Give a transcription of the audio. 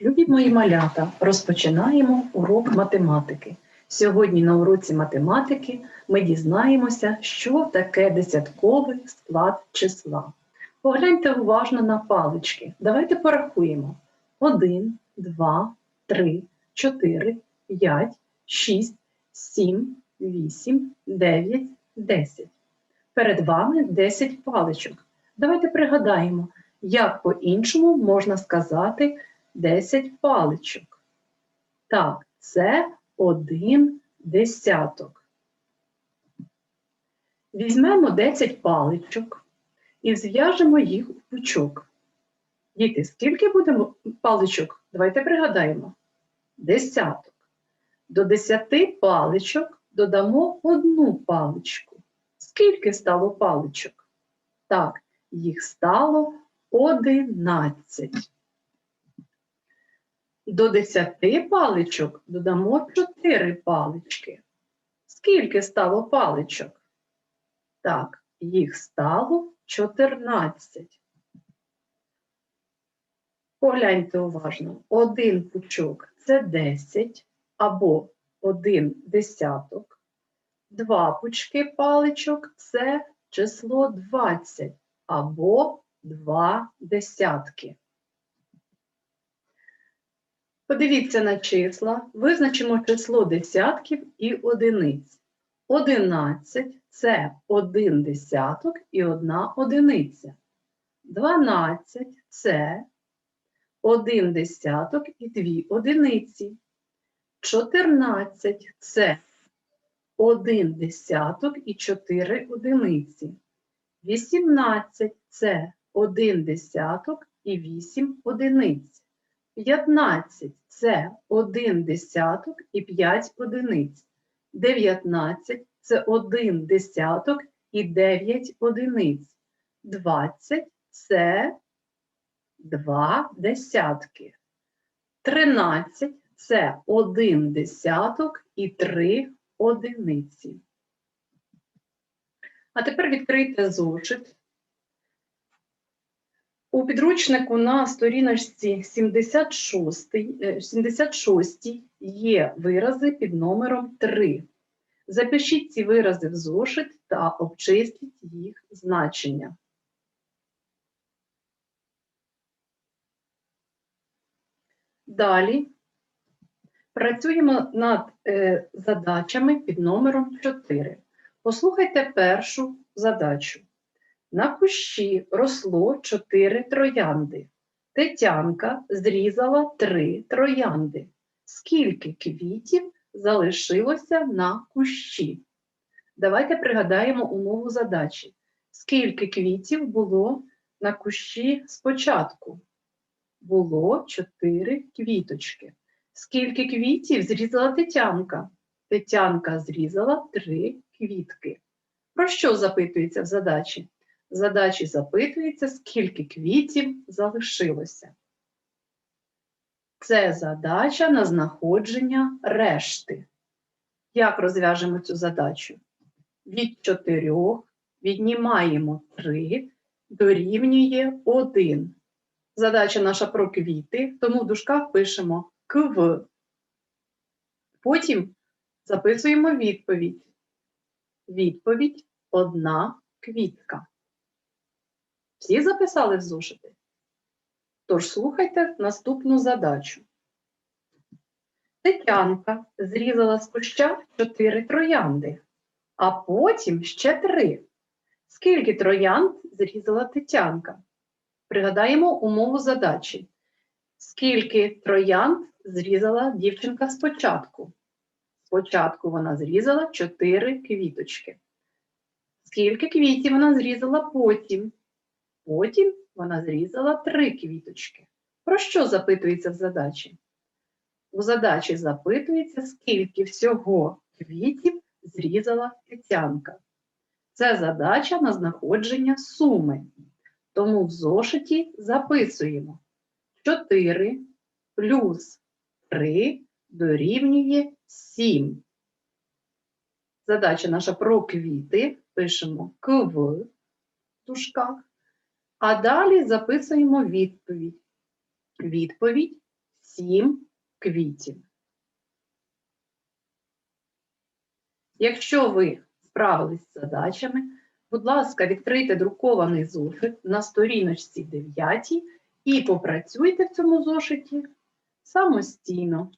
Любі мої малята, розпочинаємо урок математики. Сьогодні на уроці математики ми дізнаємося, що таке десятковий склад числа. Погляньте уважно на палички. Давайте порахуємо. 1, 2, 3, 4, 5, 6, 7, 8, 9, 10. Перед вами 10 паличок. Давайте пригадаємо, як по-іншому можна сказати 10 паличок. Так, це один десяток. Візьмемо 10 паличок і зв'яжемо їх у пучок. Діти, скільки буде паличок? Давайте пригадаємо. Десяток. До 10 паличок додамо одну паличку. Скільки стало паличок? Так, їх стало 11. До 10 паличок додамо 4 палички. Скільки стало паличок? Так, їх стало 14. Погляньте уважно. Один пучок це 10 або один десяток. Два пучки паличок це число 20 або два десятки. Подивіться на числа, визначимо число десятків і одиниць. 11 це один десяток і одна одиниця. 12 це один десяток і дві одиниці. 14 це один десяток і чотири одиниці. 18 це один десяток і вісім одиниць. 15 це 1 десяток і 5 одиниць. 19 це 1 десяток і 9 одиниць. 20 це 2 десятки. 13 це 1 десяток і 3 одиниці. А тепер відкрийте зошит. У підручнику на сторіночці 76, е, 76 є вирази під номером 3. Запишіть ці вирази в зошит та обчистіть їх значення. Далі працюємо над е, задачами під номером 4. Послухайте першу задачу. На кущі росло чотири троянди. Тетянка зрізала три троянди. Скільки квітів залишилося на кущі? Давайте пригадаємо умову задачі. Скільки квітів було на кущі спочатку? Було чотири квіточки. Скільки квітів зрізала Тетянка? Тетянка зрізала три квітки. Про що запитується в задачі? Задачі запитується, скільки квітів залишилося. Це задача на знаходження решти. Як розв'яжемо цю задачу? Від 4 віднімаємо 3, дорівнює 1. Задача наша про квіти, тому в дужках пишемо КВ. Потім записуємо відповідь. Відповідь одна квітка. Всі записали в зошити? Тож слухайте наступну задачу. Тетянка зрізала з куща чотири троянди, а потім ще три. Скільки троянд зрізала Тетянка? Пригадаємо умову задачі. Скільки троянд зрізала дівчинка спочатку? Спочатку вона зрізала чотири квіточки. Скільки квітів вона зрізала потім? Потім вона зрізала три квіточки. Про що запитується в задачі? У задачі запитується, скільки всього квітів зрізала Тетянка. Це задача на знаходження суми. Тому в зошиті записуємо 4 плюс 3 дорівнює 7. Задача наша про квіти. Пишемо КВ в дужках. А далі записуємо відповідь. Відповідь 7 квітів. Якщо ви справились з задачами, будь ласка, відкрийте друкований зошит на сторіночці 9 і попрацюйте в цьому зошиті самостійно.